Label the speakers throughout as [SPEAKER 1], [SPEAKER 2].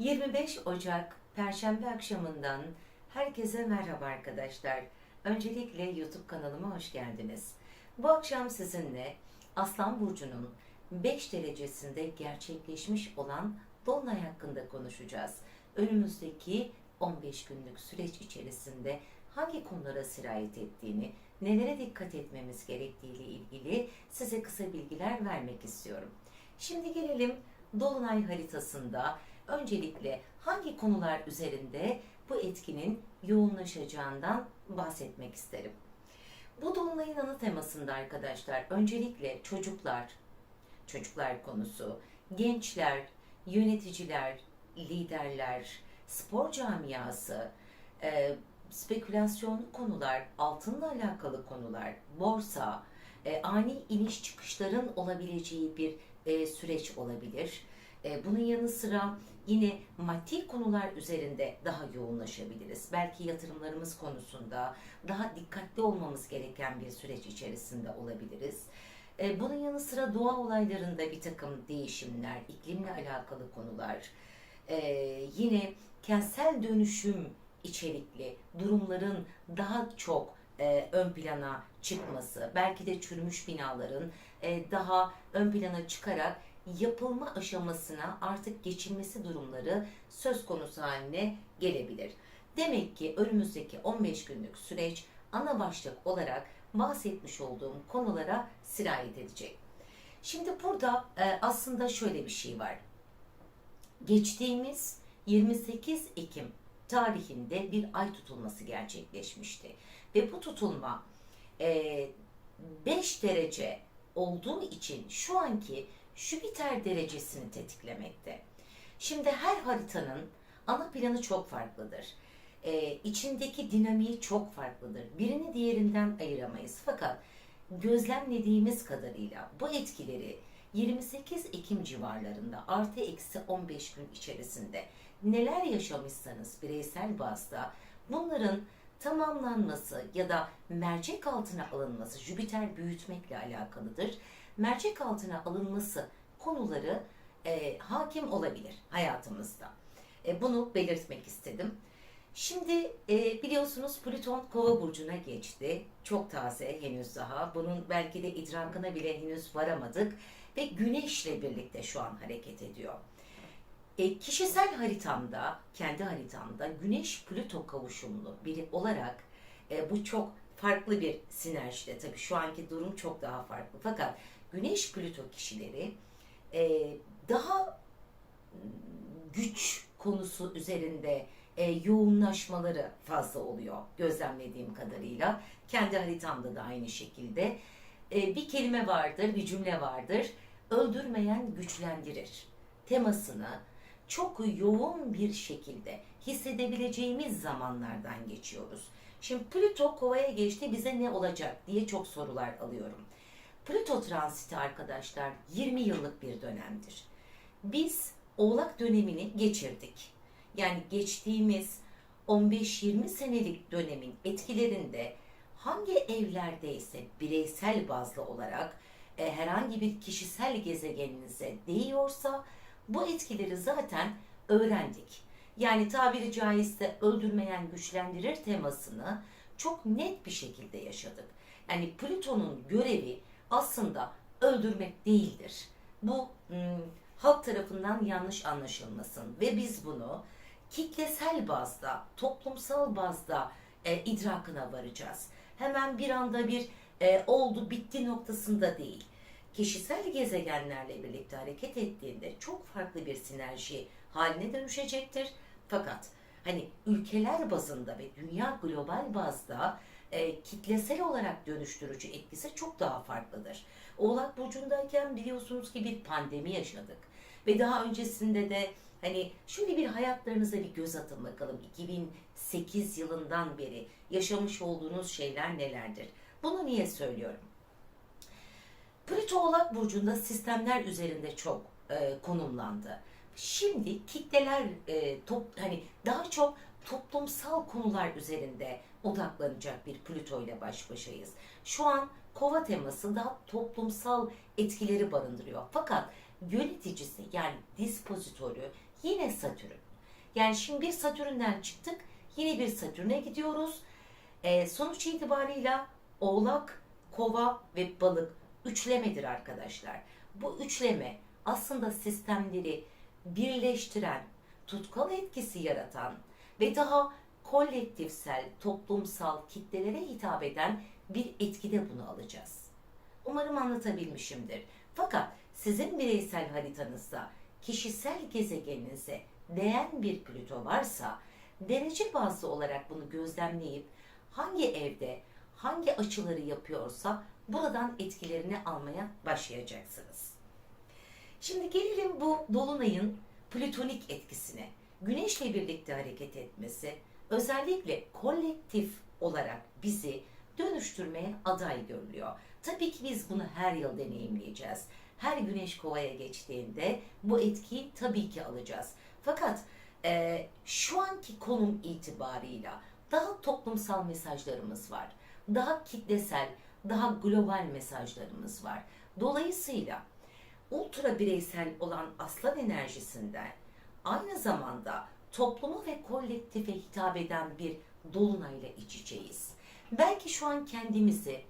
[SPEAKER 1] 25 Ocak Perşembe akşamından herkese merhaba arkadaşlar. Öncelikle YouTube kanalıma hoş geldiniz. Bu akşam sizinle Aslan Burcu'nun 5 derecesinde gerçekleşmiş olan Dolunay hakkında konuşacağız. Önümüzdeki 15 günlük süreç içerisinde hangi konulara sirayet ettiğini, nelere dikkat etmemiz gerektiği ile ilgili size kısa bilgiler vermek istiyorum. Şimdi gelelim Dolunay haritasında öncelikle hangi konular üzerinde bu etkinin yoğunlaşacağından bahsetmek isterim. Bu Dolunay'ın ana temasında arkadaşlar öncelikle çocuklar, çocuklar konusu, gençler, yöneticiler, liderler, spor camiası, e, spekülasyonlu konular, altınla alakalı konular, borsa, e, ani iniş çıkışların olabileceği bir e, süreç olabilir. E, bunun yanı sıra yine maddi konular üzerinde daha yoğunlaşabiliriz. Belki yatırımlarımız konusunda daha dikkatli olmamız gereken bir süreç içerisinde olabiliriz. E, bunun yanı sıra doğa olaylarında bir takım değişimler, iklimle alakalı konular, e, yine kentsel dönüşüm içerikli durumların daha çok e, ön plana çıkması, belki de çürümüş binaların e, daha ön plana çıkarak yapılma aşamasına artık geçilmesi durumları söz konusu haline gelebilir. Demek ki önümüzdeki 15 günlük süreç ana başlık olarak bahsetmiş olduğum konulara sirayet edecek. Şimdi burada e, aslında şöyle bir şey var. Geçtiğimiz 28 Ekim tarihinde bir ay tutulması gerçekleşmişti. Ve bu tutulma 5 derece olduğu için şu anki Jüpiter derecesini tetiklemekte. Şimdi her haritanın ana planı çok farklıdır. Ee, içindeki dinamiği çok farklıdır. Birini diğerinden ayıramayız. Fakat gözlemlediğimiz kadarıyla bu etkileri 28 Ekim civarlarında artı eksi 15 gün içerisinde neler yaşamışsanız bireysel bazda bunların tamamlanması ya da mercek altına alınması Jüpiter büyütmekle alakalıdır. Mercek altına alınması konuları e, hakim olabilir hayatımızda. E, bunu belirtmek istedim. Şimdi e, biliyorsunuz Plüton Kova burcuna geçti. Çok taze henüz daha. Bunun belki de idrakına bile henüz varamadık ve Güneş'le birlikte şu an hareket ediyor. E, kişisel haritamda, kendi haritamda Güneş Plüto kavuşumlu biri olarak e, bu çok farklı bir sinerjide. Tabii şu anki durum çok daha farklı. Fakat Güneş Plüto kişileri e, daha güç konusu üzerinde e, yoğunlaşmaları fazla oluyor gözlemlediğim kadarıyla. Kendi haritamda da aynı şekilde. E, bir kelime vardır, bir cümle vardır. Öldürmeyen güçlendirir. Temasını çok yoğun bir şekilde hissedebileceğimiz zamanlardan geçiyoruz. Şimdi Plüto kovaya geçti bize ne olacak diye çok sorular alıyorum. Plüto transiti arkadaşlar 20 yıllık bir dönemdir. Biz Oğlak dönemini geçirdik. Yani geçtiğimiz 15-20 senelik dönemin etkilerinde hangi evlerdeyse bireysel bazlı olarak e, herhangi bir kişisel gezegeninize değiyorsa bu etkileri zaten öğrendik. Yani tabiri caizse öldürmeyen güçlendirir temasını çok net bir şekilde yaşadık. Yani Plüton'un görevi aslında öldürmek değildir. Bu ım, halk tarafından yanlış anlaşılmasın ve biz bunu kitlesel bazda, toplumsal bazda e, idrakına varacağız. Hemen bir anda bir e, oldu bitti noktasında değil. Kişisel gezegenlerle birlikte hareket ettiğinde çok farklı bir sinerji haline dönüşecektir. Fakat hani ülkeler bazında ve dünya global bazda e, kitlesel olarak dönüştürücü etkisi çok daha farklıdır. Oğlak Burcu'ndayken biliyorsunuz ki bir pandemi yaşadık. Ve daha öncesinde de hani şöyle bir hayatlarınıza bir göz atın bakalım. 2008 yılından beri yaşamış olduğunuz şeyler nelerdir? Bunu niye söylüyorum? Plüto Oğlak Burcu'nda sistemler üzerinde çok e, konumlandı. Şimdi kitleler e, top, hani daha çok toplumsal konular üzerinde odaklanacak bir Plüto ile baş başayız. Şu an kova teması da toplumsal etkileri barındırıyor. Fakat yöneticisi yani dispozitörü yine Satürn. Yani şimdi bir Satürn'den çıktık, yine bir Satürn'e gidiyoruz. Ee, sonuç itibarıyla Oğlak, Kova ve Balık üçlemedir arkadaşlar. Bu üçleme aslında sistemleri birleştiren, tutkal etkisi yaratan ve daha kolektifsel, toplumsal kitlelere hitap eden bir etkide bunu alacağız. Umarım anlatabilmişimdir. Fakat sizin bireysel haritanızda kişisel gezegeninize değen bir Plüto varsa derece bazlı olarak bunu gözlemleyip hangi evde hangi açıları yapıyorsa buradan etkilerini almaya başlayacaksınız. Şimdi gelelim bu dolunayın plütonik etkisine. Güneşle birlikte hareket etmesi özellikle kolektif olarak bizi dönüştürmeye aday görülüyor. Tabii ki biz bunu her yıl deneyimleyeceğiz. Her güneş kovaya geçtiğinde bu etkiyi tabii ki alacağız. Fakat e, şu anki konum itibarıyla daha toplumsal mesajlarımız var. Daha kitlesel, daha global mesajlarımız var. Dolayısıyla ultra bireysel olan aslan enerjisinden aynı zamanda toplumu ve kolektife hitap eden bir dolunayla iç içeyiz. Belki şu an kendimizi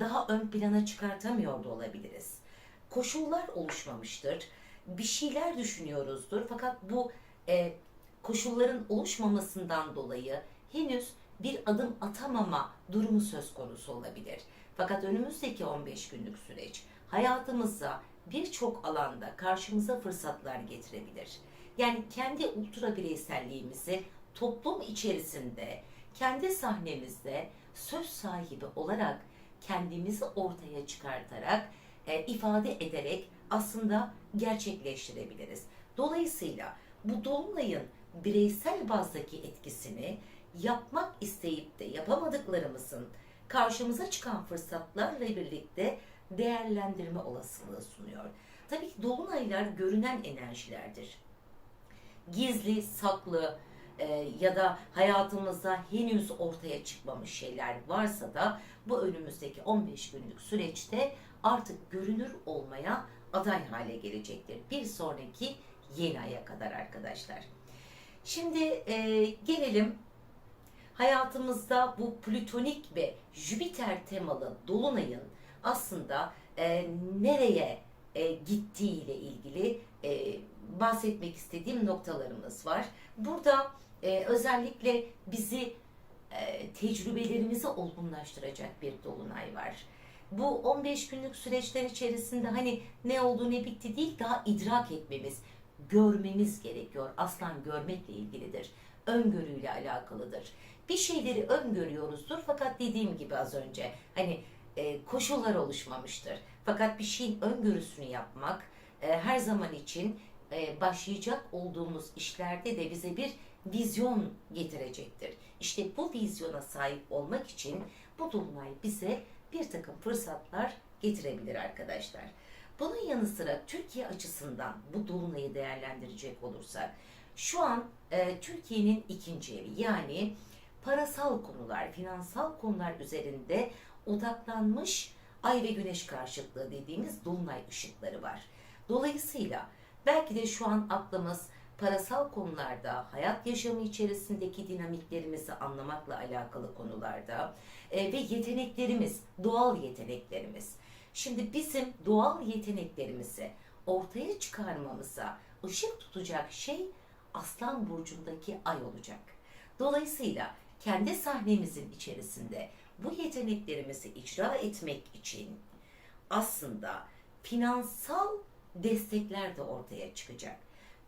[SPEAKER 1] daha ön plana çıkartamıyor da olabiliriz. Koşullar oluşmamıştır. Bir şeyler düşünüyoruzdur. Fakat bu e, koşulların oluşmamasından dolayı henüz bir adım atamama durumu söz konusu olabilir. Fakat önümüzdeki 15 günlük süreç hayatımıza birçok alanda karşımıza fırsatlar getirebilir. Yani kendi ultra bireyselliğimizi toplum içerisinde, kendi sahnemizde söz sahibi olarak kendimizi ortaya çıkartarak, e, ifade ederek aslında gerçekleştirebiliriz. Dolayısıyla bu dolunayın bireysel bazdaki etkisini yapmak isteyip de yapamadıklarımızın karşımıza çıkan fırsatlarla birlikte değerlendirme olasılığı sunuyor. Tabii ki dolunaylar görünen enerjilerdir. Gizli, saklı e, ya da hayatımızda henüz ortaya çıkmamış şeyler varsa da bu önümüzdeki 15 günlük süreçte artık görünür olmaya aday hale gelecektir. Bir sonraki yeni aya kadar arkadaşlar. Şimdi e, gelelim hayatımızda bu plütonik ve Jüpiter temalı dolunayın aslında e, nereye e, gittiği ile ilgili e, bahsetmek istediğim noktalarımız var. Burada e, özellikle bizi e, tecrübelerimizi olgunlaştıracak bir dolunay var. Bu 15 günlük süreçler içerisinde hani ne oldu ne bitti değil daha idrak etmemiz, görmemiz gerekiyor. Aslan görmekle ilgilidir. Öngörüyle alakalıdır. Bir şeyleri öngörüyoruzdur fakat dediğim gibi az önce hani e, koşullar oluşmamıştır. Fakat bir şeyin öngörüsünü yapmak e, her zaman için e, başlayacak olduğumuz işlerde de bize bir vizyon getirecektir. İşte bu vizyona sahip olmak için bu dolunay bize bir takım fırsatlar getirebilir arkadaşlar. Bunun yanı sıra Türkiye açısından bu dolunayı değerlendirecek olursak şu an e, Türkiye'nin ikinci evi yani parasal konular, finansal konular üzerinde odaklanmış ay ve güneş karşıtlığı dediğimiz dolunay ışıkları var. Dolayısıyla belki de şu an aklımız parasal konularda, hayat yaşamı içerisindeki dinamiklerimizi anlamakla alakalı konularda e, ve yeteneklerimiz, doğal yeteneklerimiz. Şimdi bizim doğal yeteneklerimizi ortaya çıkarmamıza ışık tutacak şey Aslan Burcu'ndaki ay olacak. Dolayısıyla kendi sahnemizin içerisinde bu yeteneklerimizi icra etmek için aslında finansal destekler de ortaya çıkacak.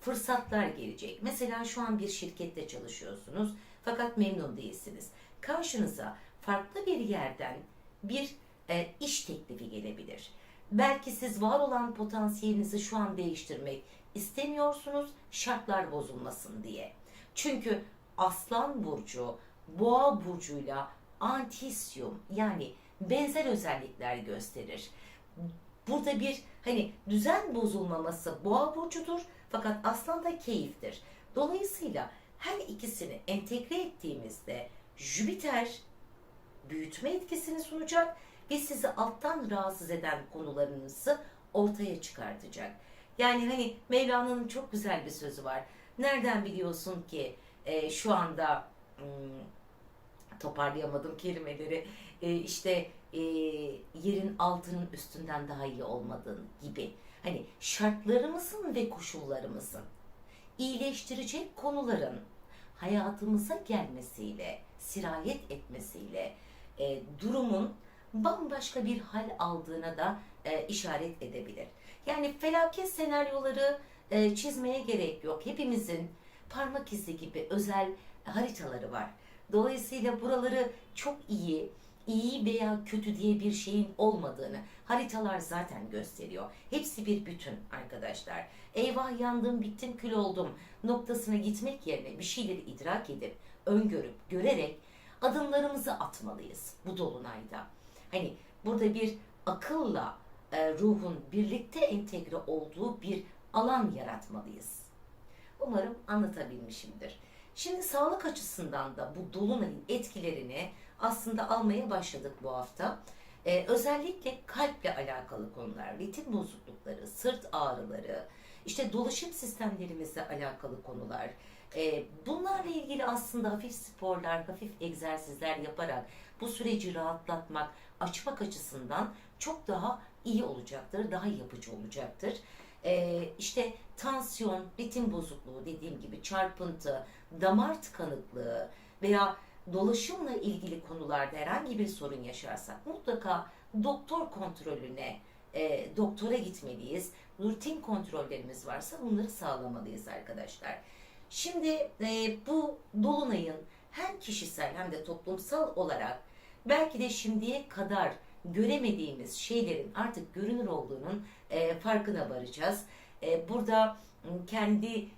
[SPEAKER 1] Fırsatlar gelecek. Mesela şu an bir şirkette çalışıyorsunuz fakat memnun değilsiniz. Karşınıza farklı bir yerden bir e, iş teklifi gelebilir. Belki siz var olan potansiyelinizi şu an değiştirmek istemiyorsunuz şartlar bozulmasın diye. Çünkü Aslan burcu Boğa burcuyla antisyum yani benzer özellikler gösterir. Burada bir hani düzen bozulmaması boğa burcudur fakat aslan da keyiftir. Dolayısıyla her ikisini entegre ettiğimizde Jüpiter büyütme etkisini sunacak ve sizi alttan rahatsız eden konularınızı ortaya çıkartacak. Yani hani Mevlana'nın çok güzel bir sözü var. Nereden biliyorsun ki e, şu anda hmm, toparlayamadım kelimeleri e, işte e, yerin altının üstünden daha iyi olmadığın gibi. Hani şartlarımızın ve koşullarımızın iyileştirecek konuların hayatımıza gelmesiyle, sirayet etmesiyle e, durumun bambaşka bir hal aldığına da e, işaret edebilir. Yani felaket senaryoları e, çizmeye gerek yok. Hepimizin parmak izi gibi özel haritaları var. Dolayısıyla buraları çok iyi, iyi veya kötü diye bir şeyin olmadığını haritalar zaten gösteriyor. Hepsi bir bütün arkadaşlar. Eyvah yandım, bittim, kül oldum noktasına gitmek yerine bir şeyleri idrak edip, öngörüp, görerek adımlarımızı atmalıyız bu dolunayda. Hani burada bir akılla e, ruhun birlikte entegre olduğu bir alan yaratmalıyız. Umarım anlatabilmişimdir. Şimdi sağlık açısından da bu dolunayın etkilerini aslında almaya başladık bu hafta. Ee, özellikle kalple alakalı konular, ritim bozuklukları, sırt ağrıları, işte dolaşım sistemlerimizle alakalı konular. Ee, bunlarla ilgili aslında hafif sporlar, hafif egzersizler yaparak bu süreci rahatlatmak, açmak açısından çok daha iyi olacaktır, daha yapıcı olacaktır. Ee, işte tansiyon, ritim bozukluğu dediğim gibi çarpıntı, damar tıkanıklığı veya dolaşımla ilgili konularda herhangi bir sorun yaşarsak mutlaka doktor kontrolüne, e, doktora gitmeliyiz. Rutin kontrollerimiz varsa bunları sağlamalıyız arkadaşlar. Şimdi e, bu dolunayın hem kişisel hem de toplumsal olarak belki de şimdiye kadar göremediğimiz şeylerin artık görünür olduğunun e, farkına varacağız. E, burada kendi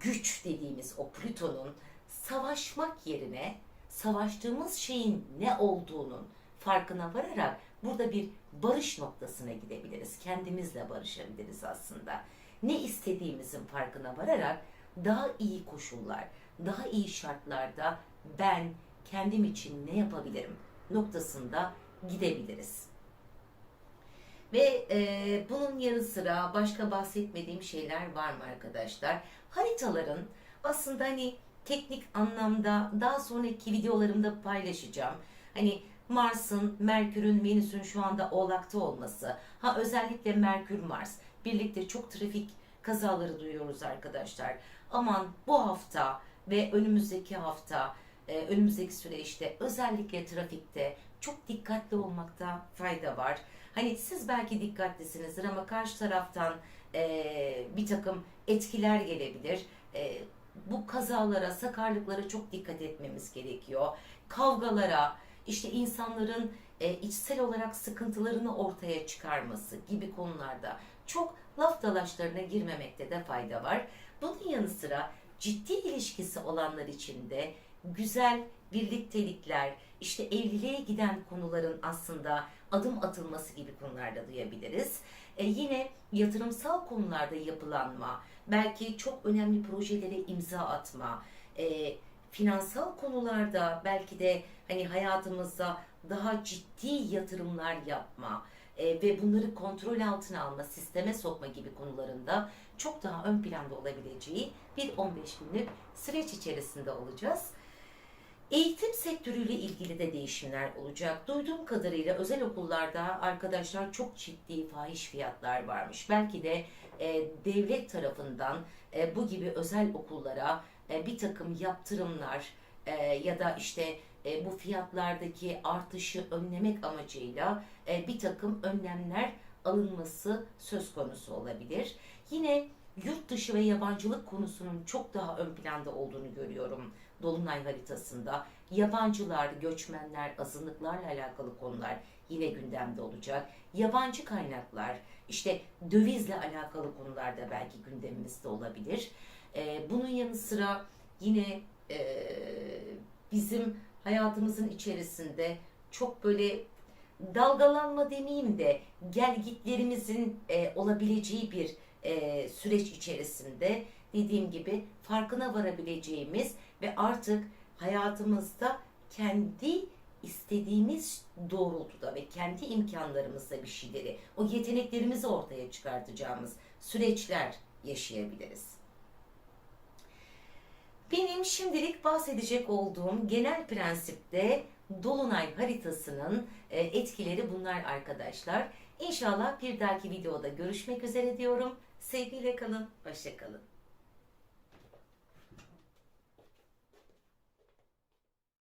[SPEAKER 1] güç dediğimiz o Plüton'un savaşmak yerine savaştığımız şeyin ne olduğunun farkına vararak burada bir barış noktasına gidebiliriz. Kendimizle barışabiliriz aslında. Ne istediğimizin farkına vararak daha iyi koşullar, daha iyi şartlarda ben kendim için ne yapabilirim noktasında gidebiliriz. Ve e, bunun yanı sıra başka bahsetmediğim şeyler var mı arkadaşlar? Haritaların aslında hani teknik anlamda daha sonraki videolarımda paylaşacağım. Hani Mars'ın, Merkür'ün, Venüs'ün şu anda Oğlak'ta olması. Ha özellikle Merkür Mars. Birlikte çok trafik kazaları duyuyoruz arkadaşlar. Aman bu hafta ve önümüzdeki hafta, e, önümüzdeki süreçte özellikle trafikte çok dikkatli olmakta fayda var. Hani siz belki dikkatlisinizdir ama karşı taraftan e, bir takım etkiler gelebilir. E, bu kazalara, sakarlıklara çok dikkat etmemiz gerekiyor. Kavgalara, işte insanların e, içsel olarak sıkıntılarını ortaya çıkarması gibi konularda çok laf dalaşlarına girmemekte de fayda var. Bunun yanı sıra ciddi ilişkisi olanlar için de güzel birliktelikler, işte evliliğe giden konuların aslında adım atılması gibi konularda duyabiliriz. E, yine yatırımsal konularda yapılanma, belki çok önemli projelere imza atma, e, finansal konularda belki de hani hayatımızda daha ciddi yatırımlar yapma e, ve bunları kontrol altına alma, sisteme sokma gibi konularında çok daha ön planda olabileceği bir 15 günlük süreç içerisinde olacağız. Eğitim sektörüyle ilgili de değişimler olacak. Duyduğum kadarıyla özel okullarda arkadaşlar çok ciddi fahiş fiyatlar varmış. Belki de e, devlet tarafından e, bu gibi özel okullara e, bir takım yaptırımlar e, ya da işte e, bu fiyatlardaki artışı önlemek amacıyla e, bir takım önlemler alınması söz konusu olabilir. Yine yurt dışı ve yabancılık konusunun çok daha ön planda olduğunu görüyorum Dolunay haritasında. Yabancılar, göçmenler, azınlıklarla alakalı konular yine gündemde olacak. Yabancı kaynaklar, işte dövizle alakalı konular da belki gündemimizde olabilir. Ee, bunun yanı sıra yine e, bizim hayatımızın içerisinde çok böyle dalgalanma demeyeyim de gelgitlerimizin e, olabileceği bir e, süreç içerisinde dediğim gibi farkına varabileceğimiz ve artık hayatımızda kendi istediğimiz doğrultuda ve kendi imkanlarımızla bir şeyleri, o yeteneklerimizi ortaya çıkartacağımız süreçler yaşayabiliriz. Benim şimdilik bahsedecek olduğum genel prensipte Dolunay haritasının e, etkileri bunlar arkadaşlar. İnşallah bir dahaki videoda görüşmek üzere diyorum. Sevgiyle kalın, hoşça kalın.